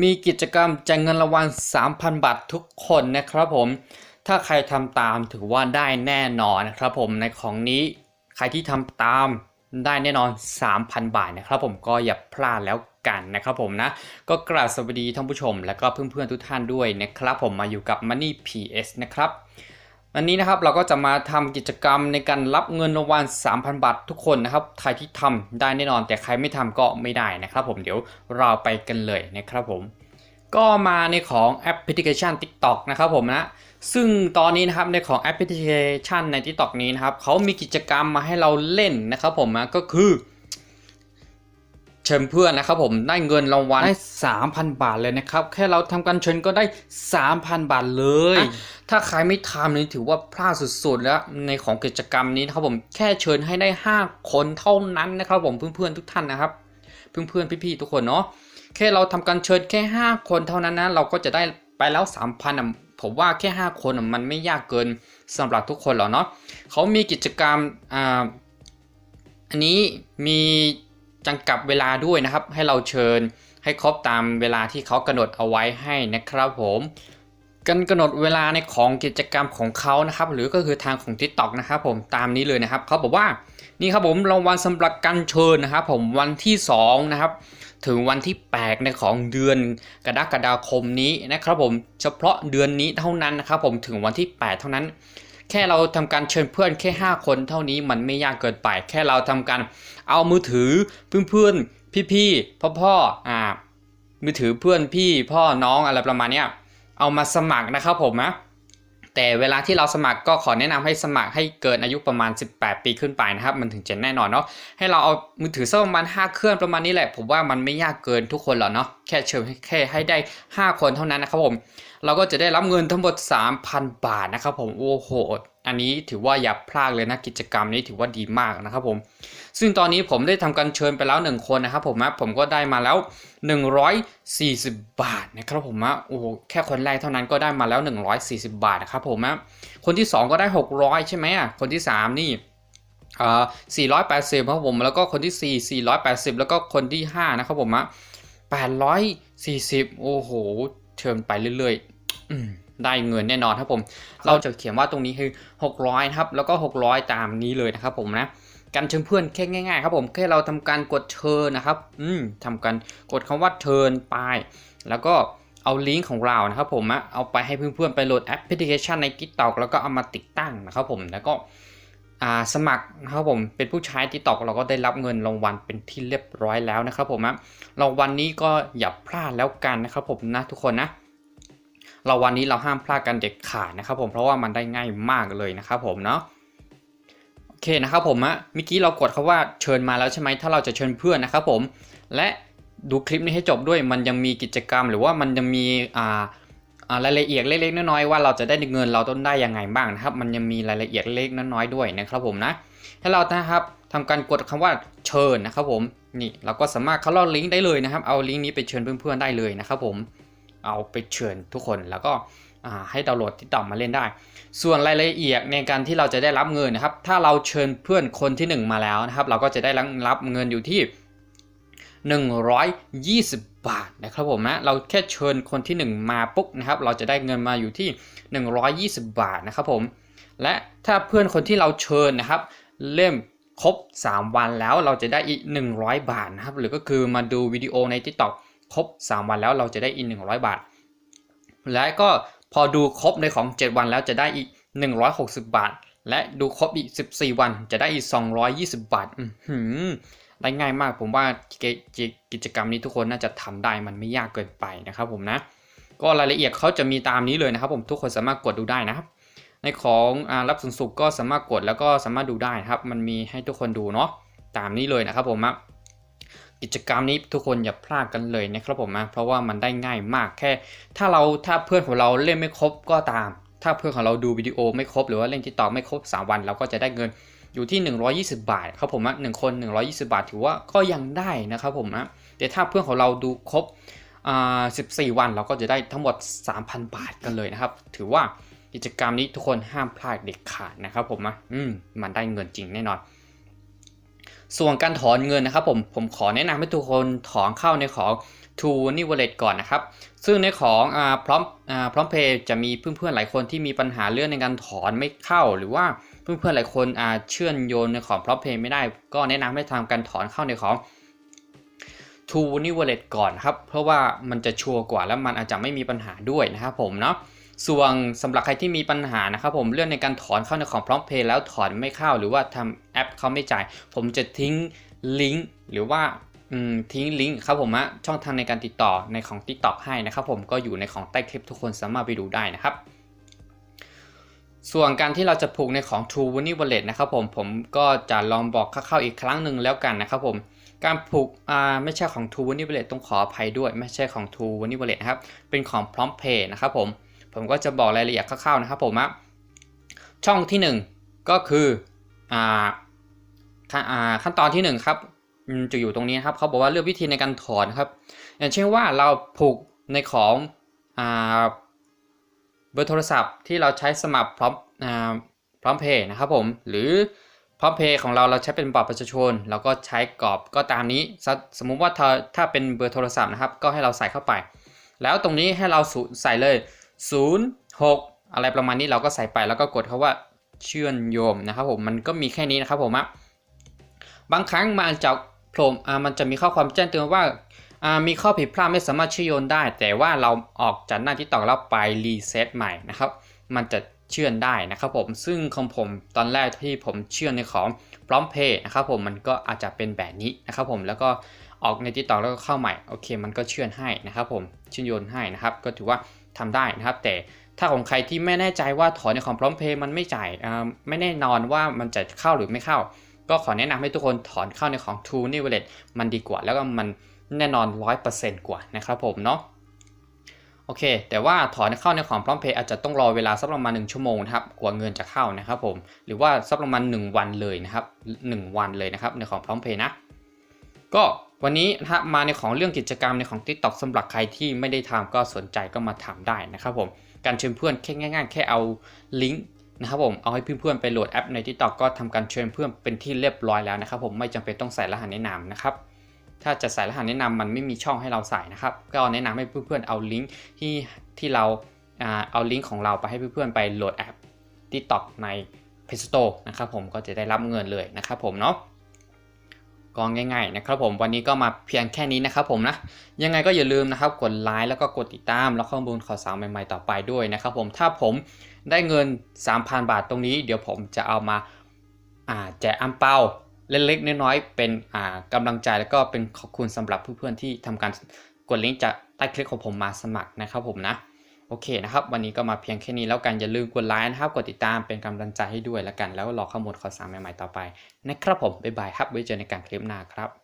มีกิจกรรมแจกเงินรางวัล 3,000 บาททุกคนนะครับผม ถ้าใครทำตามถือว่าได้แน่นอนนะครับผมในของนี้ใครที่ทำตามได้แน่นอน 3,000 บาทนะครับผมก็อย่าพลาดแล้วกันนะครับผมนะ ก็กราบสวัสดีท่านผู้ชม และก็เพื่อนๆทุกท่านด้วยนะครับผมมาอยู่กับ Money PS นะครับ วันนี้นะครับเราก็จะมาทำกิจกรรมในการรับเงินรางวัล3,000 บาททุกคนนะครับใครที่ทำได้แน่นอน แต่ใครไม่ทำก็ไม่ได้นะครับผมเดี๋ยวเราไปกันเลยนะครับผม ก็มาในของแอปพลิเคชัน TikTok นะครับผมนะ ซึ่งตอนนี้นะครับในของแอปพลิเคชันใน TikTok นี้นะครับเขามีกิจกรรมมาให้เราเล่นนะครับผมนะก็คือ เชิญเพื่อนนะครับผมได้เงินรางวัลได้3,000 บาทเลยนะครับ แค่เราทำการเชิญก็ได้ 3,000 บาทเลย ถ้าใครไม่ทำนี่ถือว่าพลาดสุดๆ แล้วในของกิจกรรมนี้นะครับผมแค่เชิญให้ได้ 5 คนเท่านั้นนะครับผมเพื่อนๆทุกท่านนะครับ เพื่อนๆพี่ๆทุกคนเนาะแค่เราทำการเชิญแค่ 5 คนเท่านั้นนะเราก็จะได้ไปแล้ว 3,000อะผมว่าแค่ 5 คนอะมันไม่ยากเกินสำหรับทุกคนหรอกเนาะเขามีกิจกรรมอ่าอันนี้มี จำกัดเวลาด้วยนะครับ ให้เราเชิญให้ครบตามเวลาที่เขากำหนดเอาไว้ให้นะครับผมกันกำหนดเวลาในของกิจกรรมของเขานะครับ หรือก็คือทางของ TikTok นะครับผมตามนี้เลยนะครับเขาบอกว่านี่ครับผมรางวัลสำหรับการเชิญนะครับผมวันที่2นะครับถึงวันที่8ในของเดือนกรกฎาคมนี้นะครับผมเฉพาะเดือนนี้เท่านั้นนะครับผมถึงวันที่ 8 เท่านั้น แค่เราทำการเชิญเพื่อนแค่ 5 คนเท่านี้มันไม่ยากเกินไป แค่เราทำการเอามือถือเพื่อนๆพี่ๆพ่อพ่ออ่ามือถือเพื่อนพี่พ่อน้องอะไรประมาณเนี้ยเอามาสมัครนะครับผมนะแต่เวลาที่เราสมัครก็ขอแนะนำให้สมัครให้เกินอายุประมาณ 18 ปีขึ้นไปนะครับ มันถึงจะแน่นอนเนาะให้เราเอามือถือสักประมาณ 5 เครื่องประมาณนี้แหละ ผมว่ามันไม่ยากเกินทุกคนหรอกเนาะแค่เชิญแค่ให้ได้ 5 คนเท่านั้นนะครับผม เราก็จะได้รับเงินทั้งหมด 3,000 บาทนะครับผมโอ้โห อันนี้ถือว่าอย่าพลาดเลยนะกิจกรรมนี้ถือว่าดีมากนะครับผม ซึ่งตอนนี้ผมได้ทำการเชิญไปแล้ว 1 คนนะครับผมนะผมก็ได้มาแล้ว 140 บาทนะครับผมนะโอ้โหแค่คนแรกเท่านั้นก็ได้มาแล้ว 140 บาทนะครับผมนะคนที่ 2 ก็ได้ 600 ใช่ไหมอะคนที่ 3 นี่อ่า480ครับผมแล้วก็คนที่ 4 480 แล้วก็คนที่ 5 นะครับผมนะ840 โอ้โหเชิญไปเรื่อย ได้เงินแน่นอนครับผม เราจะเขียนว่าตรงนี้คือ 600นะครับ แล้วก็ 600 ตามนี้เลยนะครับผมนะ การเชิญเพื่อนแค่ง่ายๆครับผมแค่เราทำการกดเชิญนะครับ อืมทำการกดคำว่าเชิญไป แล้วก็เอาลิงก์ของเรานะครับผมอะเอาไปให้เพื่อนๆไปโหลดแอปพลิเคชันใน TikTok แล้วก็เอามาติดตั้งนะครับผมแล้วก็อ่าสมัครนะครับผมเป็นผู้ใช้ TikTok เราก็ได้รับเงินรางวัลเป็นที่เรียบร้อยแล้วนะครับผมอะรางวัลนี้ก็อย่าพลาดแล้วกันนะครับผมนะทุกคนนะ เราวัลนี้เราห้ามพลาดกันเด็ดขาดนะครับผมเพราะว่ามันได้ง่ายมากเลยนะครับผมเนาะโอเคนะครับผมอะเมื่อกี้เรากดคาว่าเชิญมาแล้วใช่ไหมถ้าเราจะเชิญเพื่อนนะครับผมและดูคลิปนี้ให้จบด้วยมันยังมีกิจกรรม หรือว่ามันยังมีอ่ารายละเอียดเล็กๆน้อยๆว่าเราจะได้เงินเราต้องได้ยังไงบ้างนะครับ มันยังมีรายละเอียดเล็กๆน้อยๆด้วยนะครับผมนะให้เรานะครับทำการกดคำว่าเชิญนะครับผมนี่เราก็สามารถเข้าลิงก์ได้เลยนะครับ เอาลิงก์นี้ไปเชิญเพื่อนๆได้เลยนะครับผม เอาไปเชิญทุกคนแล้วก็ให้ดาวน์โหลดที่ต่อมาเล่นได้ ส่วนรายละเอียดในการที่เราจะได้รับเงินนะครับ ถ้าเราเชิญเพื่อนคนที่ 1 มาแล้วนะครับ เราก็จะได้รับเงินอยู่ที่ 120 บาทนะครับผมนะเราแค่เชิญคนที่ 1 มาปุ๊บนะครับ เราจะได้เงินมาอยู่ที่ 120 บาทนะครับผม และถ้าเพื่อนคนที่เราเชิญนะครับ เล่มครบ 3 วันแล้วเราจะได้อีก 100 บาทนะครับ หรือก็คือมาดูวิดีโอใน TikTok ครบ 3 วันแล้วเราจะได้อีก100 บาท และก็พอดูครบในของ 7 วันแล้วจะได้อีก 160 บาท และดูครบอีก 14 วันจะได้อีก 220 บาท อือหือได้ง่ายมากผมว่ากิจกรรมนี้ทุกคนน่าจะทำได้มันไม่ยากเกินไปนะครับผมนะ ก็รายละเอียดเขาจะมีตามนี้เลยนะครับ ผมทุกคนสามารถกดดูได้นะครับ ในของอรับสุนสุขก็สามารถกดแล้วก็สามารถดูได้นะครับ มันมีให้ทุกคนดูเนาะตามนี้เลยนะครับผมนะ กิจกรรมนี้ทุกคนอย่าพลาดกันเลยนะครับผมนะเพราะว่ามันได้ง่ายมากแค่ ถ้าเราถ้าเพื่อนของเราเล่นไม่ครบก็ตาม ถ้าเพื่อนของเราดูวิดีโอไม่ครบหรือว่าเล่นที่ต่อไม่ครบ 3 วัน เราก็จะได้เงินอยู่ที่ 120 บาทครับผมนะหนึ่งคน 120 บาท ถือว่าก็ยังได้นะครับผมนะแต่ถ้าเพื่อนของเราดูครบอ่า14 วันเราก็จะได้ทั้งหมด 3,000 บาทกันเลยนะครับ ถือว่ากิจกรรมนี้ทุกคนห้ามพลาดเด็ดขาดนะครับผมนะอืมมันได้เงินจริงแน่นอน ส่วนการถอนเงินนะครับผมผมขอแนะนำให้ทุกคนถอนเข้าในของ to Money Wallet ก่อนนะครับ ซึ่งในของอพร้อมอพร้อมเพย์จะมีเพื่อนๆหลายคนที่มีปัญหาเรื่องในการถอนไม่เข้า หรือว่าเพื่อนๆหลายคนเชื่อมโยนในของพร้อมเพย์ไม่ได้ ก็แนะนำให้ทำการถอนเข้าในของ to Money Wallet ก่อนครับ เพราะว่ามันจะชัวร์กว่าแล้วมันอาจจะไม่มีปัญหาด้วยนะครับผมเนาะ ส่วนสำหรับใครที่มีปัญหานะครับผมเรื่องในการถอนเข้าในของพร้อมเพย์แล้วถอนไม่เข้า หรือว่าทำแอปเขาไม่จ่าย ผมจะทิ้งลิงก์หรือว่าทิ้งลิงก์ครับผมอะช่องทางในการติดต่อในของ TikTok ให้นะครับผมก็อยู่ในของใต้คลิปทุกคนสามารถไปดูได้นะครับ ส่วนการที่เราจะผูกในของ True Money Wallet นะครับผมผมก็จะลองบอกคร่าๆอีกครั้งหนึ่งแล้วกันนะครับผมการผูกอ่าไม่ใช่ของ True Money Wallet ต้องขออภัยด้วย ไม่ใช่ของ True Money Wallet นะครับเป็นของ Prompt Pay นะครับผม ผมก็จะบอกรายละเอียดคร่าวๆนะครับผมอะช่องที่ 1 ก็คืออ่าขั้นอ่าขั้นตอนที่ 1 ครับจะอยู่ตรงนี้ครับเขาบอกว่าเลือกวิธีในการถอนครับ อย่างเช่นว่าเราผูกในของเบอร์โทรศัพท์ที่เราใช้สมัครพร้อมอพร้อมเพย์นะครับผมหรือพร้อมเพย์ของเราเราใช้เป็นบัตรประชาชนเราก็ใช้กรอบก็ตามนี้ สมมุติว่าถ้าถ้าเป็นเบอร์โทรศัพท์นะครับ ก็ให้เราใส่เข้าไป แล้วตรงนี้ให้เราใส่เลย 0 6 อะไรประมาณนี้เราก็ใส่ไปแล้วก็กดคาว่าเชื่อมโยมนะครับผมมันก็มีแค่นี้นะครับผมอะบางครั้งมันจะโผล่มันจะมีข้อความแจ้งเตือนว่ามีข้อผิดพลาดไม่สามารถเชื่อโยนได้ แต่ว่าเราออกจากหน้าที่ต่อแล้วไปรีเซ็ตใหม่นะครับ มันจะเชื่อมได้นะครับผมซึ่งของผมตอนแรกที่ผมเชื่อในของพร้อมเพย์นะครับผมมันก็อาจจะเป็นแบบนี้นะครับผมแล้วก็ออกในที่ต่อแล้วก็เข้าใหม่โอเค มันก็เชื่อมให้นะครับผมเชื่อโยนให้นะครับ ก็ถือว่า ทำได้นะครับ แต่ถ้าของใครที่ไม่แน่ใจว่าถอนในของพร้อมเพย์มันไม่จ่ายไม่แน่นอนว่ามันจะเข้าหรือไม่เข้า ก็ขอแนะนำให้ทุกคนถอนเข้าในของ True n e w Wallet มันดีกว่า แล้วก็มันแน่นอน 100%กว่านะครับผมเนาะโอเค แต่ว่าถอนเข้าในของพร้อมเพย์อาจจะต้องรอเวลาสักประมาณ1ชั่วโมงนะครับกว่าเงินจะเข้านะครับผมหรือว่าสักประมาณ1วันเลยนะครับ1วันเลยนะครับในของพร้อมเพย์นะก็ วันนี้นะมาในของเรื่องกิจกรรมในของ TikTok สำหรับใครที่ไม่ได้ทำก็สนใจก็มาทำได้นะครับผมการเชิญเพื่อนแค่ง่าย ๆ แค่เอาลิงก์นะครับผมเอาให้เพื่อนๆไปโหลดแอปใน TikTok ก็ทำการเชิญเพื่อนเป็นที่เรียบร้อยแล้วนะครับผมไม่จำเป็นต้องใส่รหัสแนะนำนะครับถ้าจะใส่รหัสแนะนำมันไม่มีช่องให้เราใส่นะครับ ก็แนะนำให้เพื่อนๆเอาลิงก์ที่ที่เราอ่าเอาลิงก์ของเราไปให้เพื่อนๆไปโหลดแอป TikTok ใน Play Store นะครับผมก็จะได้รับเงินเลยนะครับผมเนาะ ก็ง่ายๆนะครับผมวันนี้ก็มาเพียงแค่นี้นะครับผมนะยังไงก็อย่าลืมนะครับกดไลค์แล้วก็กดติดตามแล้วข้อมูลข่าวสารใหม่ๆต่อไปด้วยนะครับผมถ้าผมได้เงิน 3,000 บาทตรงนี้ เดี๋ยวผมจะเอามาแจกอัมเปาเล็กๆน้อยๆเป็นอ่ากำลังใจแล้วก็เป็นขอบคุณสำหรับเพื่อนๆที่ทำการกดลิงก์จากใต้คลิปของผมมาสมัครนะครับผมนะ โอเคนะครับ วันนี้ก็มาเพียงแค่นี้แล้วกัน อย่าลืมกดไลค์นะครับ กดติดตามเป็นกำลังใจให้ด้วยแล้วกัน แล้วรอข้อมูลข่าวสารใหม่ๆต่อไป นะครับผม บ๊ายบายครับ ไว้เจอในการคลิปหน้าครับ